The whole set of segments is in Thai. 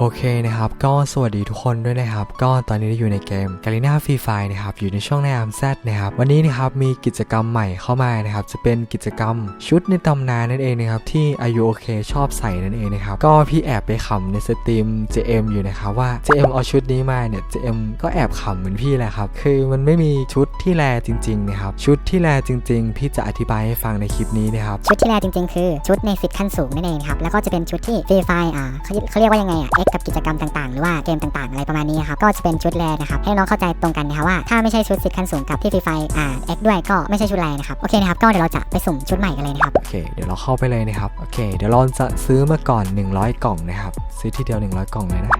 โอเคนะครับ ก็สวัสดีทุกคนด้วยนะครับ ก็ตอนนี้เราอยู่ในเกม g a l i n a Free Fire นะครับ อยู่ในช่องใน a r m z นะครับ วันนี้นะครับ มีกิจกรรมใหม่เข้ามานะครับ จะเป็นกิจกรรมชุดในตำนานนั่นเองนะครับ ที่อายุโอเคชอบใส่นั่นเองนะครับ ก็พี่แอบไปขำในสตรีม JM อยู่นะครับว่า JM เอาชุดนี้มาเนี่ย JM ก็แอบขำเหมือนพี่แหละครับ คือมันไม่มีชุดที่แลจริงๆนะครับ ชุดที่แลจริง ๆ พี่จะอธิบายให้ฟังในคลิปนี้นะครับ ชุดที่แรกจริง ๆ คือชุดในสิทธิ์ขั้นสูงนั่นเองครับ แล้วก็จะเป็นชุดที่ฟรีไฟอ่าเขาเรียกว่ายังไงอะกับกิจกรรมต่างๆ หรือว่าเกมต่างๆ อะไรประมาณนี้ครับก็จะเป็นชุดแรกนะครับให้น้องเข้าใจตรงกันนะครับว่าถ้าไม่ใช่ชุดสิทธิ์ขั้นสูงกับที่ฟรีไฟอ่า X ด้วยก็ไม่ใช่ชุดแรกนะครับโอเคนะครับก็เดี๋ยวเราจะไปสุ่มชุดใหม่กันเลยนะครับโอเคเดี๋ยวเราเข้าไปเลยนะครับโอเคเดี๋ยวเราจะซื้อมาก่อน 100 กล่องนะครับซื้อทีเดียว 100 กล่องเลยนะ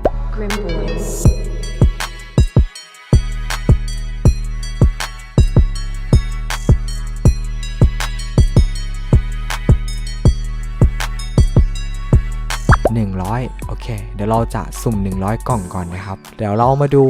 100 โอเค เดี๋ยวเราจะสุ่ม 100 กล่องก่อนนะครับ เดี๋ยวเรามาดู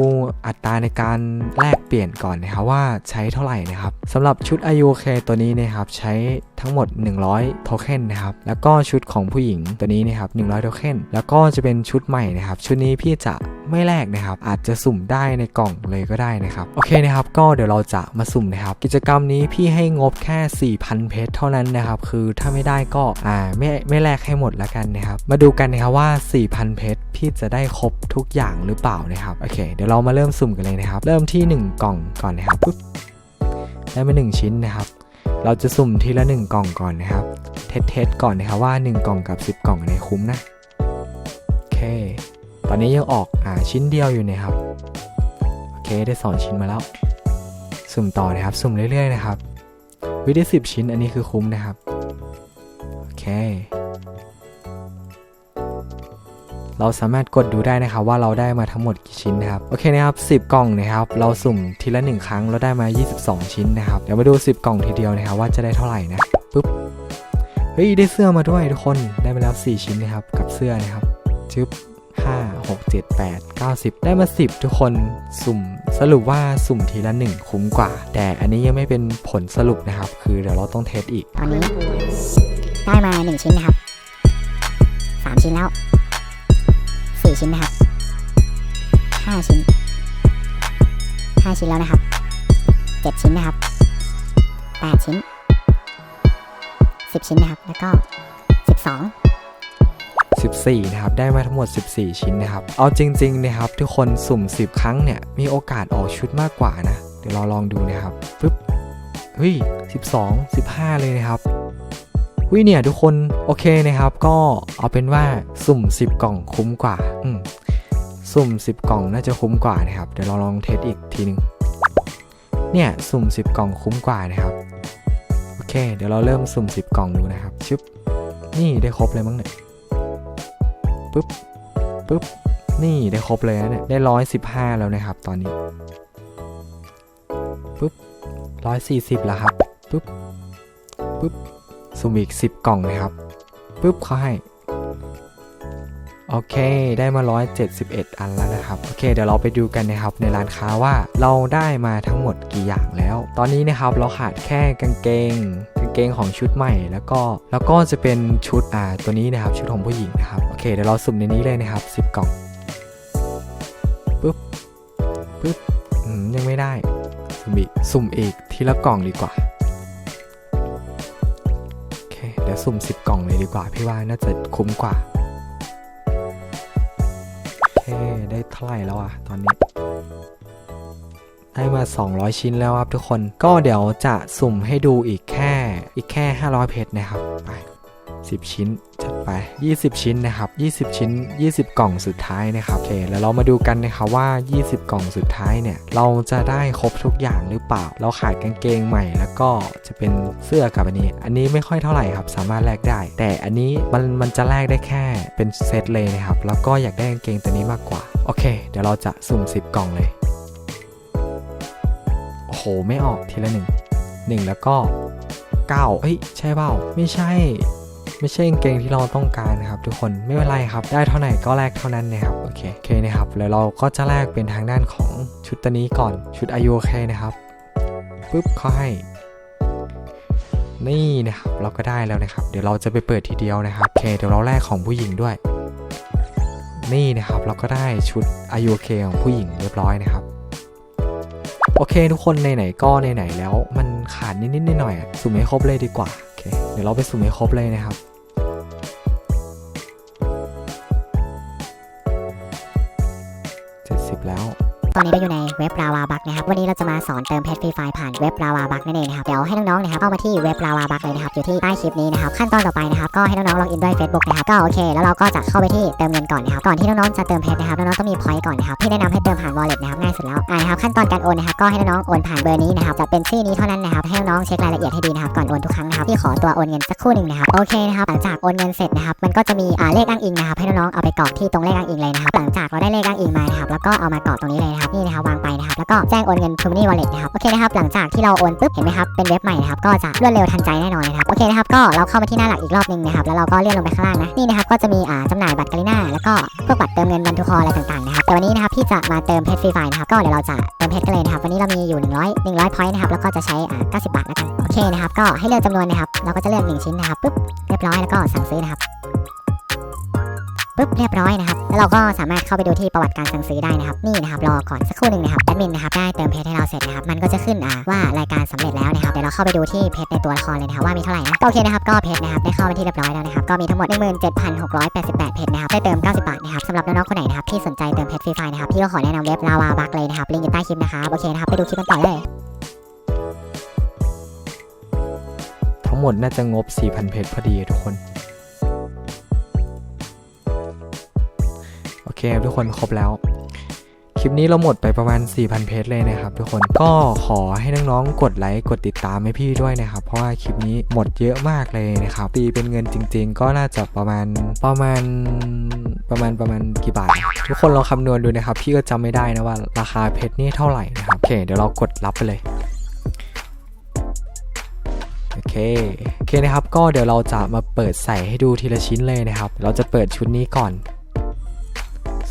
อัตราในการแลกเปลี่ยนก่อนนะครับว่าใช้เท่าไหร่นะครับสำหรับชุด IUK ตัวนี้นะครับใช้ทั้งหมด 100 โทเค็นนะครับ แล้วก็ชุดของผู้หญิงตัวนี้นะครับ 100 โทเค็น แล้วก็จะเป็นชุดใหม่นะครับ ชุดนี้พี่จะไม่แลกนะครับ อาจจะสุ่มได้ในกล่องเลยก็ได้นะครับ โอเคนะครับ ก็เดี๋ยวเราจะมาสุ่มนะครับ กิจกรรมนี้พี่ให้งบแค่ 4,000 เพชรเท่านั้นนะครับ คือถ้าไม่ได้ก็อ่าไม่ไม่แลกให้หมดแล้วกันนะครับ มาดูกันนะครับว่า4,000 เพชรพี่จะได้ครบทุกอย่างหรือเปล่านะครับ โอเค เดี๋ยวเรามาเริ่มสุ่มกันเลยนะครับ เริ่มที่ 1 กล่องก่อนนะครับปุ๊บได้มา1ชิ้นนะครับ เราจะสุ่มทีละ 1 กล่องก่อนนะครับ เทสเทสก่อนนะครับว่า 1 กล่องกับ 10 กล่องอันไหนคุ้มนะ โอเค ตอนนี้ยังออกอ่าชิ้นเดียวอยู่นะครับ โอเคได้ 2 ชิ้นมาแล้ว สุ่มต่อนะครับ สุ่มเรื่อยๆนะครับ วิได้10ชิ้นอันนี้คือคุ้มนะครับ โอเค เราสามารถกดดูได้นะครับว่าเราได้มาทั้งหมดกี่ชิ้นนะครับโอเคนะครับ 10 กล่องนะครับเราสุ่มทีละ 1 ครั้งเราได้มา 22 ชิ้นนะครับเดี๋ยวมาดู 10 กล่องทีเดียวนะครับว่าจะได้เท่าไหร่นะปุ๊บเฮ้ยได้เสื้อมาด้วยทุกคนได้มาแล้ว 4 ชิ้นนะครับกับเสื้อนะครับจึ๊บ5 6 7 8 9 10 ได้มา 10 ทุกคนสุ่มสรุปว่าสุ่มทีละ 1 คุ้มกว่า แต่อันนี้ยังไม่เป็นผลสรุปนะครับ คือเดี๋ยวเราต้องเทสอีก ตอนนี้ได้มา 1 ชิ้นนะครับ 3 ชิ้นแล้ว 4ชิ้นนะครับ5ชิ้น5ชิ้นแล้วนะครับ7ชิ้นนะครับ8ชิ้น10ชิ้นนะครับ แล้วก็12 14 นะครับ ได้มาทั้งหมด 14 ชิ้นนะครับ เอาจริง ๆ นะครับ ทุกคนสุ่ม 10 ครั้งเนี่ย มีโอกาสออกชุดมากกว่านะ เดี๋ยวเราลองดูนะครับปึ๊บเฮ้ย 12 15 เลยนะครับ วิเนี่ยทุกคนโอเคนะครับ ก็เอาเป็นว่าสุ่ม 10 กล่องคุ้มกว่า อืมสุ่ม 10 กล่องน่าจะคุ้มกว่านะครับ เดี๋ยวเราลองเทสอีกทีหนึ่งเนี่ยสุ่ม 10 กล่องคุ้มกว่านะครับ โอเค เดี๋ยวเราเริ่มสุ่ม 10 กล่องดูนะครับ ชึบ นี่ได้ครบเลยมั้งเนี่ย ปึ๊บ ปึ๊บ นี่ได้ครบเลยนะเนี่ย ได้ร้อยสิบห้าแล้วนะครับ ตอนนี้ ปึ๊บร้อยสี่สิบแล้วครับ ปึ๊บ ปึ๊บ สุ่มอีกสิบกล่องนะครับปึ๊บเขาให้ โอเค ได้มา 171 อันแล้วนะครับ โอเค เดี๋ยวเราไปดูกันนะครับในร้านค้าว่าเราได้มาทั้งหมดกี่อย่างแล้ว ตอนนี้นะครับเราขาดแค่กางเกงกางเกงของชุดใหม่แล้วก็แล้วก็จะเป็นชุดอ่าตัวนี้นะครับชุดของผู้หญิงนะครับโอเคเดี๋ยวเราสุ่มในนี้เลยนะครับ 10 กล่องปึ๊บปึ๊บยังไม่ได้สุ่มอีกสุ่มอีกทีละกล่องดีกว่า ดี๋ยวสุ่ม 10 กล่องเลยดีกว่า พี่ว่าน่าจะคุ้มกว่าโอเคได้เท่าไหร่แล้วอะตอนนี้ ได้มา 200 ชิ้นแล้วครับทุกคนก็เดี๋ยวจะสุ่มให้ดูอีกแค่อีกแค่ 500 เพชรนะครับไป 10 ชิ้น จัดไป 20 ชิ้นนะครับ 20 ชิ้น 20 กล่องสุดท้ายนะครับโอเคแล้วเรามาดูกันนะครับว่า 20 กล่องสุดท้ายเนี่ยเราจะได้ครบทุกอย่างหรือเปล่า เราขาดกางเกงใหม่แล้วก็จะเป็นเสื้อกับอันนี้ อันนี้ไม่ค่อยเท่าไหร่ครับ สามารถแลกได้ แต่อันนี้มันมันจะแลกได้แค่เป็นเซตเลยนะครับ แล้วก็อยากได้กางเกงตัวนี้มากกว่า โอเค เดี๋ยวเราจะสุ่ม 10 กล่องเลย โอ้โห ไม่ออกทีละหนึ่งหนึ่งแล้วก็เก้าเอ้ย ใช่เปล่า ไม่ใช่ ไม่ใช่กางเกงที่เราต้องการนะครับทุกคนไม่เป็นไรครับ ได้เท่าไหร่ก็แลกเท่านั้นนะครับโอเคโอเคนะครับแล้วเราก็จะแลกเป็นทางด้านของชุดตัวนี้ก่อนชุดอายุโอเคนะครับปุ๊บเขาให้ นี่นะครับเราก็ได้แล้วนะครับ เดี๋ยวเราจะไปเปิดทีเดียวนะครับโอเคเดี๋ยวเราแลกของผู้หญิงด้วย นี่นะครับเราก็ได้ชุด IUK ของผู้หญิงเรียบร้อยนะครับโอเคทุกคนไหนๆก็ไหนๆแล้วมันขาดนิดๆหน่อยๆอะสุ่มให้ครบเลยดีกว่า ดี๋ยวเราไปสุ่มให้ครบเลยนะครับ 70 แล้ว อนนี้เราอยู่ในเว็บลาวาบักนะครับ วันนี้เราจะมาสอนเติมเพชรฟรีไฟล์ผ่านเว็บลาวาบักนั่นเองนะครับ เดี๋ยวให้น้องๆนะครับเข้ามาที่เว็บลาวาบักเลยนะครับ อยู่ที่ใต้คลิปนี้นะครับ ขั้นตอนต่อไปนะครับ ก็ให้น้องๆล็อกอินด้วย Facebook นะครับ ก็โอเค แล้วเราก็จะเข้าไปที่เติมเงินก่อนนะครับ ก่อนที่น้องๆ จะเติมเพชรนะครับ น้องๆ ต้องมีพอยต์ก่อนนะครับ พี่แนะนำให้เติมผ่าน wallet นะครับ ง่ายสุดแล้ว อ่านะครับ ขั้นตอนการโอนนะครับ ก็ให้น้องๆ โอนผ่านเบอร์นี้นะครับ จะเป็นชื่อนี้เท่านั้นนะครับ ให้น้องๆ เช็ครายละเอียดให้ดีนะครับ ก่อนโอนทุกครั้งนะครับพี่ขอตัวโอนเงินสักครู่หนึ่งนะครับ โอเคนะครับ หลังจากโอนเงินเสร็จนะครับ มันก็จะมีอ่าเลขอ้างอิงนะครับ ให้น้องๆ เอาไปกรอกที่ตรงเลขอ้างอิงเลยนะครับ หลังจากเราได้เลขอ้างอิงมานะครับ แล้วก็เอามากรอกตรงนี้เลยนะครับนี่นะครับวางไปนะครับแล้วก็แจ้งโอนเงิน t r u m o n y Wallet นะครับโอเคนะครับหลังจากที่เราโอนปุ๊บเห็นไหมครับเป็นเว็บใหม่นะครับก็จะรวดเร็วทันใจแน่นอนนะครับโอเคนะครับก็เราเข้ามาที่หน้าหลักอีกรอบหนึงนะครับแล้วเราก็เลื่อนลงไปข้างล่างนะนี่นะครับก็จะมีอ่าจำหน่ายบัตรกาลิน่าแล้วก็พวกบัตรเติมเงินวันทุกคออะไรต่างๆนะครับแต่วันนี้นะครับพี่จะมาเติมเพชรฟรีไฟล์นะครับก็เดี๋ยวเราจะเติมเพชรกันเลยนะครับวันนี้เรามีอยู่ 100 100 point นะครับแล้วก็จะใช้อ่า90 บาทแล้วกันโอเคนะครับก็ให้เลือกจำนวนนะครับเราก็จะเลือก1ชิ้นนะครับปุ๊บเรียบร้อยแล้วก็สั่งซื้อนะครับ ปุ๊บเรียบร้อยนะครับ แล้วเราก็สามารถเข้าไปดูที่ประวัติการสั่งซื้อได้นะครับ นี่นะครับรอก่อนสักครู่หนึ่งนะครับแอดมินนะครับได้เติมเพชรให้เราเสร็จนะครับ มันก็จะขึ้นอ่าว่ารายการสำเร็จแล้วนะครับ เดี๋ยวเราเข้าไปดูที่เพชรในตัวละครเลยนะครับว่ามีเท่าไหร่นะก็โอเคนะครับ ก็เพชรนะครับได้เข้ามาที่เรียบร้อยแล้วนะครับ ก็มีทั้งหมด 17,688 เพชรนะครับ ได้เติม 90 บาทนะครับสำหรับน้องๆคนไหนนะครับที่สนใจเติมเพชรฟรีไฟนะครับพี่ก็ขอแนะนำเว็บลาวาบักเลยนะครับลิงก์อยู่ใต้คลิปนะครับโอเคนะครับไปดูคลิปกันต่อเลยทั้งหมดน่าจะงบ 4,000 เพชรพอดีทุกคน เครับทุกคนครบแล้ว คลิปนี้เราหมดไปประมาณ 4,000 เพจเลยนะครับ ทุกคนก็ขอให้น้องๆกดไลค์กดติดตามให้พี่ด้วยนะครับ เพราะว่าคลิปนี้หมดเยอะมากเลยนะครับตีเป็นเงินจริง ๆ ก็น่าจะประมาณประมาณประมาณประมาณกี่บาท ทุกคนลองคำนวณดูนะครับ พี่ก็จำไม่ได้นะว่าราคาเพชรนี่เท่าไหร่นะครับโอเคเดี๋ยวเรากดรับไปเลยโอเค โอเคนะครับ ก็เดี๋ยวเราจะมาเปิดใส่ให้ดูทีละชิ้นเลยนะครับ เราจะเปิดชุดนี้ก่อน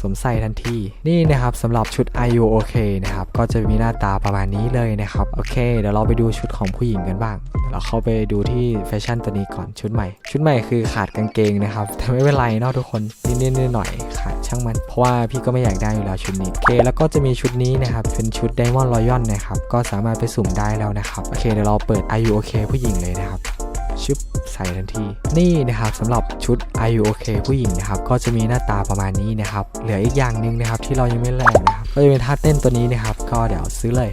สวมใส่ทันที นี่นะครับสำหรับชุด IU OK นะครับ ก็จะมีหน้าตาประมาณนี้เลยนะครับ โอเค เดี๋ยวเราไปดูชุดของผู้หญิงกันบ้าง เราเข้าไปดูที่แฟชั่นตัวนี้ก่อนชุดใหม่ ชุดใหม่คือขาดกางเกงนะครับ แต่ไม่เป็นไรเนาะทุกคนนิดๆหน่อยๆขาดช่างมัน เพราะว่าพี่ก็ไม่อยากได้อยู่แล้วชุดนี้ โอเค แล้วก็จะมีชุดนี้นะครับ เป็นชุด Diamond Royal นะครับ ก็สามารถไปสุ่มได้แล้วนะครับ โอเค เดี๋ยวเราเปิด IU OK ผู้หญิงเลยนะครับ ชึบใส่ทันที นี่นะครับสำหรับชุด IU OK ผู้หญิงนะครับก็จะมีหน้าตาประมาณนี้นะครับเหลืออีกอย่างหนึ่งนะครับที่เรายังไม่แลกนะครับก็จะเป็นท่าเต้นตัวนี้นะครับก็เดี๋ยวซื้อเลย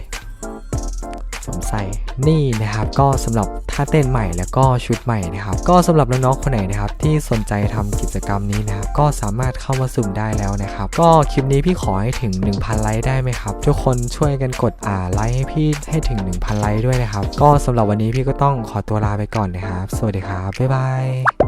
สวมใส่นี่นะครับ ก็สำหรับท่าเต้นใหม่แล้วก็ชุดใหม่นะครับ ก็สำหรับน้องๆคนไหนนะครับ ที่สนใจทำกิจกรรมนี้นะครับ ก็สามารถเข้ามาสุ่มได้แล้วนะครับ ก็คลิปนี้พี่ขอให้ถึง 1,000 ไลค์ได้ไหมครับ ทุกคนช่วยกันกดอ่าไลค์ให้พี่ให้ถึง 1,000 ไลค์ด้วยนะครับ ก็สำหรับวันนี้พี่ก็ต้องขอตัวลาไปก่อนนะครับ สวัสดีครับบ๊ายบาย